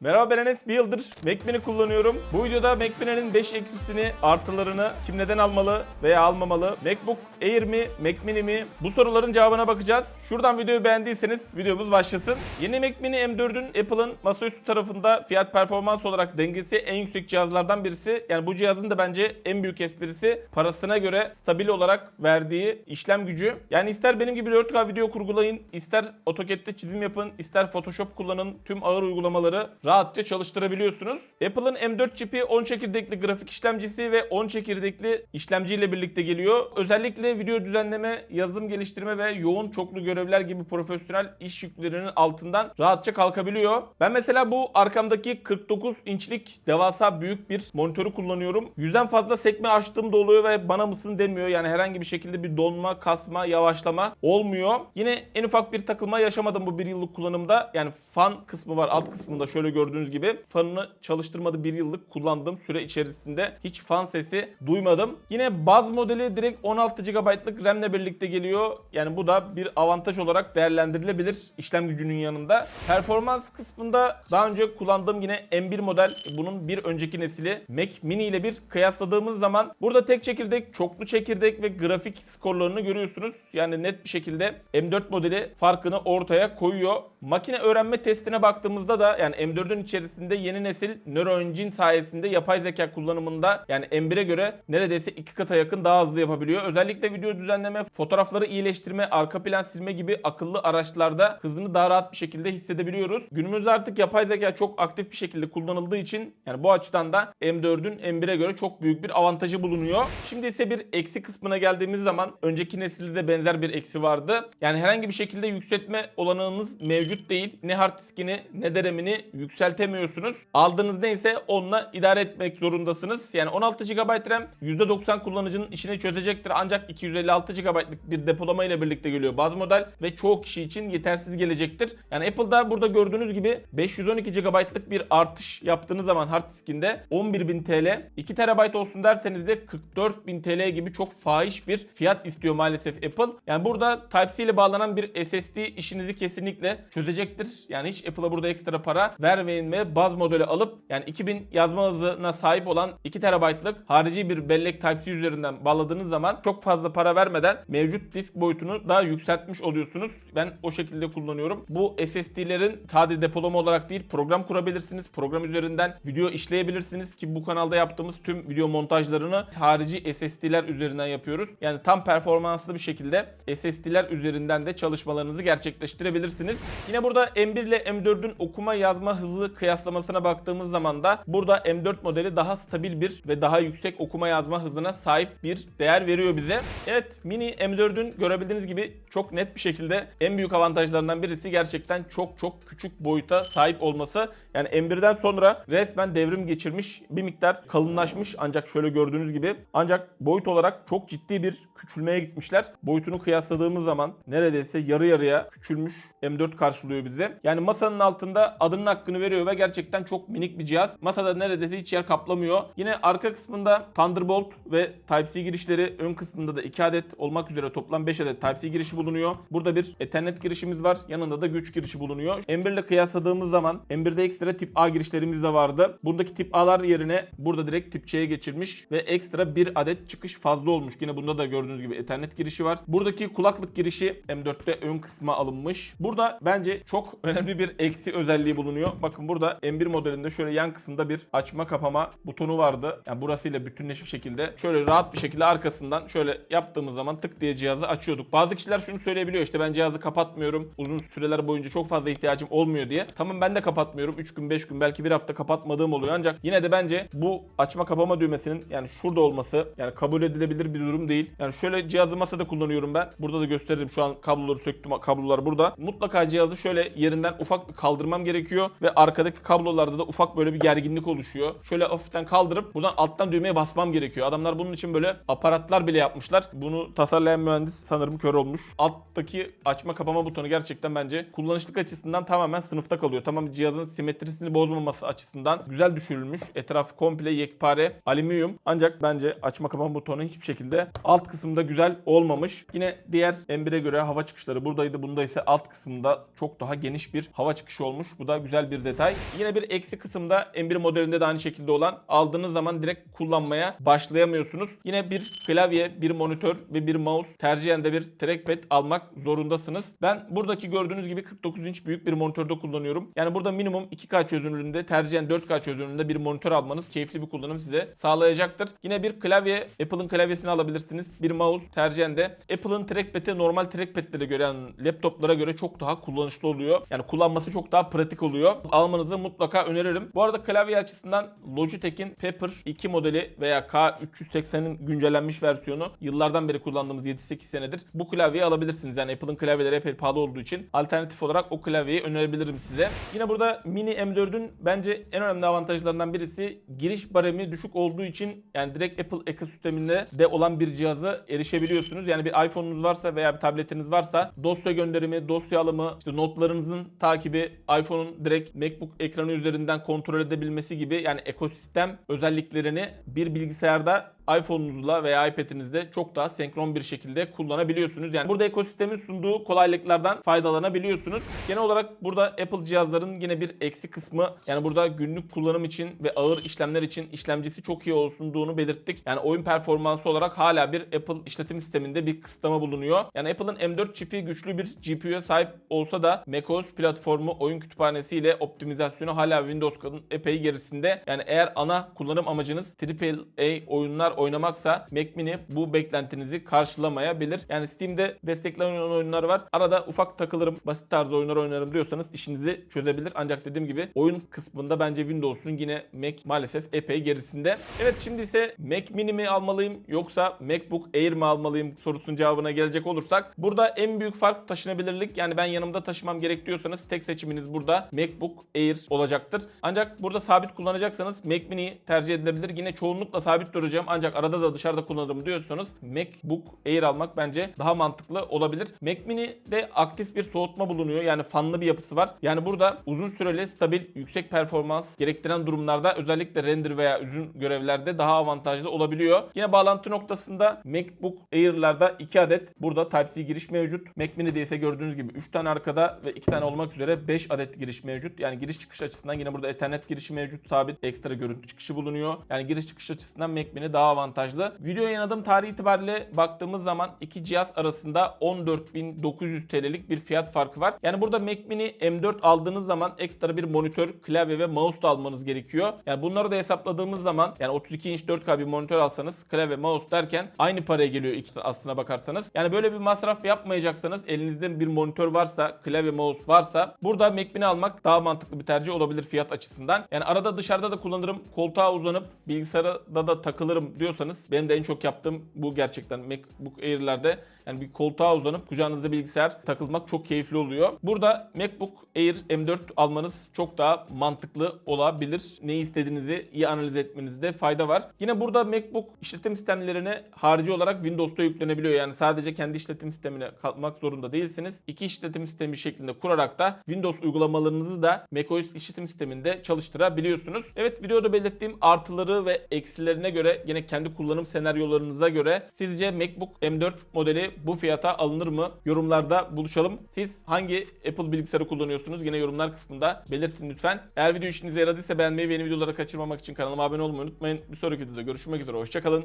Merhaba ben Enes. Bir yıldır Mac Mini kullanıyorum. Bu videoda Mac Mini'nin 5 eksisini, artılarını, kim neden almalı veya almamalı, MacBook Air mi, Mac Mini mi? Bu soruların cevabına bakacağız. Şuradan videoyu beğendiyseniz videomuz başlasın. Yeni Mac Mini M4'ün Apple'ın masaüstü tarafında fiyat performans olarak dengesi en yüksek cihazlardan birisi. Yani bu cihazın da bence en büyük esprisi parasına göre stabil olarak verdiği işlem gücü. Yani ister benim gibi 4K video kurgulayın, ister AutoCAD'de çizim yapın, ister Photoshop kullanın. Tüm ağır uygulamaları rahatça çalıştırabiliyorsunuz. Apple'ın M4 çipi 10 çekirdekli grafik işlemcisi ve 10 çekirdekli işlemciyle birlikte geliyor. Özellikle video düzenleme, yazılım geliştirme ve yoğun çoklu görevler gibi profesyonel iş yüklerinin altından rahatça kalkabiliyor. Ben mesela bu arkamdaki 49 inçlik devasa büyük bir monitörü kullanıyorum. Yüzden fazla sekme açtığım da oluyor ve bana mısın demiyor. Yani herhangi bir şekilde bir donma, kasma, yavaşlama olmuyor. Yine en ufak bir takılma yaşamadım bu bir yıllık kullanımda. Yani fan kısmı var alt kısmında şöyle gördüğünüz gibi. Fanını çalıştırmadı bir yıllık kullandığım süre içerisinde hiç fan sesi duymadım. Yine baz modeli direkt 16 GB'lık RAM ile birlikte geliyor. Yani bu da bir avantaj olarak değerlendirilebilir işlem gücünün yanında. Performans kısmında daha önce kullandığım yine M1 model bunun bir önceki nesili Mac Mini ile bir kıyasladığımız zaman burada tek çekirdek, çoklu çekirdek ve grafik skorlarını görüyorsunuz. Yani net bir şekilde M4 modeli farkını ortaya koyuyor. Makine öğrenme testine baktığımızda da yani M4'ün içerisinde yeni nesil Neural Engine sayesinde yapay zeka kullanımında yani M1'e göre neredeyse iki kata yakın daha hızlı yapabiliyor. Özellikle video düzenleme, fotoğrafları iyileştirme, arka plan silme gibi akıllı araçlarda hızını daha rahat bir şekilde hissedebiliyoruz. Günümüzde artık yapay zeka çok aktif bir şekilde kullanıldığı için yani bu açıdan da M4'ün M1'e göre çok büyük bir avantajı bulunuyor. Şimdi ise bir eksi kısmına geldiğimiz zaman önceki nesilde de benzer bir eksi vardı. Yani herhangi bir şekilde yükseltme olanağınız mevcut değil. Ne hard diskini ne de RAM'ini yükseltemiyorsunuz. Aldığınız neyse onunla idare etmek zorundasınız. Yani 16 GB RAM %90 kullanıcının işini çözecektir. Ancak 256 GB'lık bir depolama ile birlikte geliyor bazı model ve çoğu kişi için yetersiz gelecektir. Yani Apple'da burada gördüğünüz gibi 512 GB'lık bir artış yaptığınız zaman hard diskinde 11.000 TL, 2 TB olsun derseniz de 44.000 TL gibi çok fahiş bir fiyat istiyor maalesef Apple. Yani burada Type-C ile bağlanan bir SSD işinizi kesinlikle çözecektir. Yani hiç Apple'a burada ekstra para vermeyin ve baz modeli alıp yani 2000 yazma hızına sahip olan 2 TB'lık harici bir bellek Type-C üzerinden bağladığınız zaman çok fazla para vermeden mevcut disk boyutunu daha yükseltmiş oluyorsunuz. Ben o şekilde kullanıyorum. Bu SSD'lerin sadece depolama olarak değil program kurabilirsiniz. Program üzerinden video işleyebilirsiniz ki bu kanalda yaptığımız tüm video montajlarını harici SSD'ler üzerinden yapıyoruz. Yani tam performanslı bir şekilde SSD'ler üzerinden de çalışmalarınızı gerçekleştirebilirsiniz. Yine burada M1 ile M4'ün okuma yazma hızı kıyaslamasına baktığımız zaman da burada M4 modeli daha stabil bir ve daha yüksek okuma yazma hızına sahip bir değer veriyor bize. Evet mini M4'ün görebildiğiniz gibi çok net bir şekilde en büyük avantajlarından birisi gerçekten çok çok küçük boyuta sahip olması. Yani M1'den sonra resmen devrim geçirmiş bir miktar kalınlaşmış ancak şöyle gördüğünüz gibi ancak boyut olarak çok ciddi bir küçülmeye gitmişler. Boyutunu kıyasladığımız zaman neredeyse yarı yarıya küçülmüş M4 karşılıyor bize. Yani masanın altında adının hakkını veriyor ve gerçekten çok minik bir cihaz. Masada neredeyse hiç yer kaplamıyor. Yine arka kısmında Thunderbolt ve Type-C girişleri ön kısmında da 2 adet olmak üzere toplam 5 adet Type-C girişi bulunuyor. Burada bir Ethernet girişimiz var. Yanında da güç girişi bulunuyor. M1 ile kıyasladığımız zaman M1'de ekstra tip A girişlerimiz de vardı. Buradaki tip A'lar yerine burada direkt tip C'ye geçirmiş ve ekstra bir adet çıkış fazla olmuş. Yine bunda da gördüğünüz gibi Ethernet girişi var. Buradaki kulaklık girişi M4'te ön kısma alınmış. Burada bence çok önemli bir eksi özelliği bulunuyor. Bakın burada M1 modelinde şöyle yan kısımda bir açma kapama butonu vardı. Yani burasıyla bütünleşik şekilde şöyle rahat bir şekilde arkasından şöyle yaptığımız zaman tık diye cihazı açıyorduk. Bazı kişiler şunu söyleyebiliyor işte ben cihazı kapatmıyorum. Uzun süreler boyunca çok fazla ihtiyacım olmuyor diye. Tamam ben de kapatmıyorum. 3 gün 5 gün belki bir hafta kapatmadığım oluyor ancak yine de bence bu açma kapama düğmesinin yani şurada olması yani kabul edilebilir bir durum değil. Yani şöyle cihazı masada kullanıyorum ben. Burada da gösteririm şu an kabloları söktüm. Kablolar burada. Mutlaka cihazı şöyle yerinden ufak bir kaldırmam gerekiyor ve arkadaki kablolarda da ufak böyle bir gerginlik oluşuyor. Şöyle hafiften kaldırıp buradan alttan düğmeye basmam gerekiyor. Adamlar bunun için böyle aparatlar bile yapmışlar. Bunu tasarlayan mühendis sanırım kör olmuş. Alttaki açma kapama butonu gerçekten bence kullanışlık açısından tamamen sınıfta kalıyor. Tamam cihazın simetrisini bozmaması açısından güzel düşürülmüş. Etrafı komple yekpare alüminyum. Ancak bence açma kapama butonu hiçbir şekilde alt kısımda güzel olmamış. Yine diğer M1'e göre hava çıkışları buradaydı. Bunda ise alt kısımda çok daha geniş bir hava çıkışı olmuş. Bu da güzel bir detay. Yine bir eksi kısımda M1 modelinde de aynı şekilde olan aldığınız zaman direkt kullanmaya başlayamıyorsunuz. Yine bir klavye, bir monitör ve bir mouse tercihen de bir trackpad almak zorundasınız. Ben buradaki gördüğünüz gibi 49 inç büyük bir monitörde kullanıyorum. Yani burada minimum 2K çözünürlüğünde tercihen 4K çözünürlüğünde bir monitör almanız keyifli bir kullanım size sağlayacaktır. Yine bir klavye Apple'ın klavyesini alabilirsiniz. Bir mouse tercihen de Apple'ın trackpad'i normal trackpad'lere göre yani laptoplara göre çok daha kullanışlı oluyor. Yani kullanması çok daha pratik oluyor. Almanızı mutlaka öneririm. Bu arada klavye açısından Logitech'in Pepper 2 modeli veya K380'in güncellenmiş versiyonu yıllardan beri kullandığımız 7-8 senedir bu klavyeyi alabilirsiniz. Yani Apple'ın klavyeleri epey pahalı olduğu için alternatif olarak o klavyeyi önerebilirim size. Yine burada Mini M4'ün bence en önemli avantajlarından birisi giriş baremi düşük olduğu için yani direkt Apple ekosisteminde de olan bir cihaza erişebiliyorsunuz. Yani bir iPhone'unuz varsa veya bir tabletiniz varsa dosya gönderimi, dosya alımı, işte notlarınızın takibi, iPhone'un direkt MacBook ekranı üzerinden kontrol edebilmesi gibi yani ekosistem özelliklerini bir bilgisayarda iPhone'unuzla veya iPad'inizde çok daha senkron bir şekilde kullanabiliyorsunuz. Yani burada ekosistemin sunduğu kolaylıklardan faydalanabiliyorsunuz. Genel olarak burada Apple cihazların yine bir eksi kısmı yani burada günlük kullanım için ve ağır işlemler için işlemcisi çok iyi olsunduğunu belirttik. Yani oyun performansı olarak hala bir Apple işletim sisteminde bir kısıtlama bulunuyor. Yani Apple'ın M4 çipi güçlü bir GPU'ya sahip olsa da macOS platformu oyun kütüphanesiyle optimizasyonu hala Windows'un epey gerisinde. Yani eğer ana kullanım amacınız AAA oyunlar oynamaksa Mac Mini bu beklentinizi karşılamayabilir. Yani Steam'de desteklenen oyunlar var. Arada ufak takılırım, basit tarzda oyunlar oynarım diyorsanız işinizi çözebilir. Ancak dediğim gibi oyun kısmında bence Windows'un yine Mac maalesef epey gerisinde. Evet şimdi ise Mac Mini mi almalıyım yoksa MacBook Air mi almalıyım sorusunun cevabına gelecek olursak. Burada en büyük fark taşınabilirlik. Yani ben yanımda taşımam gerek diyorsanız tek seçiminiz burada MacBook Air olacaktır. Ancak burada sabit kullanacaksanız Mac Mini tercih edilebilir. Yine çoğunlukla sabit duracağım ancak arada da dışarıda kullanırım diyorsanız MacBook Air almak bence daha mantıklı olabilir. Mac Mini'de aktif bir soğutma bulunuyor. Yani fanlı bir yapısı var. Yani burada uzun süreli stabil yüksek performans gerektiren durumlarda özellikle render veya uzun görevlerde daha avantajlı olabiliyor. Yine bağlantı noktasında MacBook Air'larda 2 adet burada Type-C giriş mevcut. Mac Mini'de ise gördüğünüz gibi 3 tane arkada ve 2 tane olmak üzere 5 adet giriş mevcut. Yani giriş çıkış açısından yine burada Ethernet girişi mevcut. Sabit ekstra görüntü çıkışı bulunuyor. Yani giriş çıkış açısından Mac Mini daha avantajlı. Video yayınladığım tarih itibariyle baktığımız zaman iki cihaz arasında 14.900 TL'lik bir fiyat farkı var. Yani burada Mac Mini M4 aldığınız zaman ekstra bir monitör, klavye ve mouse da almanız gerekiyor. Yani bunları da hesapladığımız zaman yani 32 inç 4K bir monitör alsanız klavye, mouse derken aynı paraya geliyor ikisi aslına bakarsanız. Yani böyle bir masraf yapmayacaksanız elinizde bir monitör varsa, klavye, mouse varsa burada Mac Mini almak daha mantıklı bir tercih olabilir fiyat açısından. Yani arada dışarıda da kullanırım. Koltuğa uzanıp bilgisayarda da takılırım diyorsanız benim de en çok yaptığım bu gerçekten MacBook Air'lerde yani bir koltuğa uzanıp kucağınızda bilgisayar takılmak çok keyifli oluyor. Burada MacBook Air M4 almanız çok daha mantıklı olabilir. Ne istediğinizi iyi analiz etmenizde fayda var. Yine burada MacBook işletim sistemlerine harici olarak Windows'ta yüklenebiliyor. Yani sadece kendi işletim sistemine kalmak zorunda değilsiniz. İki işletim sistemi şeklinde kurarak da Windows uygulamalarınızı da macOS işletim sisteminde çalıştırabiliyorsunuz. Evet videoda belirttiğim artıları ve eksilerine göre yine kendi kullanım senaryolarınıza göre sizce MacBook M4 modeli bu fiyata alınır mı? Yorumlarda buluşalım. Siz hangi Apple bilgisayarı kullanıyorsunuz? Yine yorumlar kısmında belirtin lütfen. Eğer video işinize yaradıysa beğenmeyi ve yeni videoları kaçırmamak için kanalıma abone olmayı unutmayın. Bir sonraki videoda görüşmek üzere. Hoşçakalın.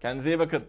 Kendinize iyi bakın.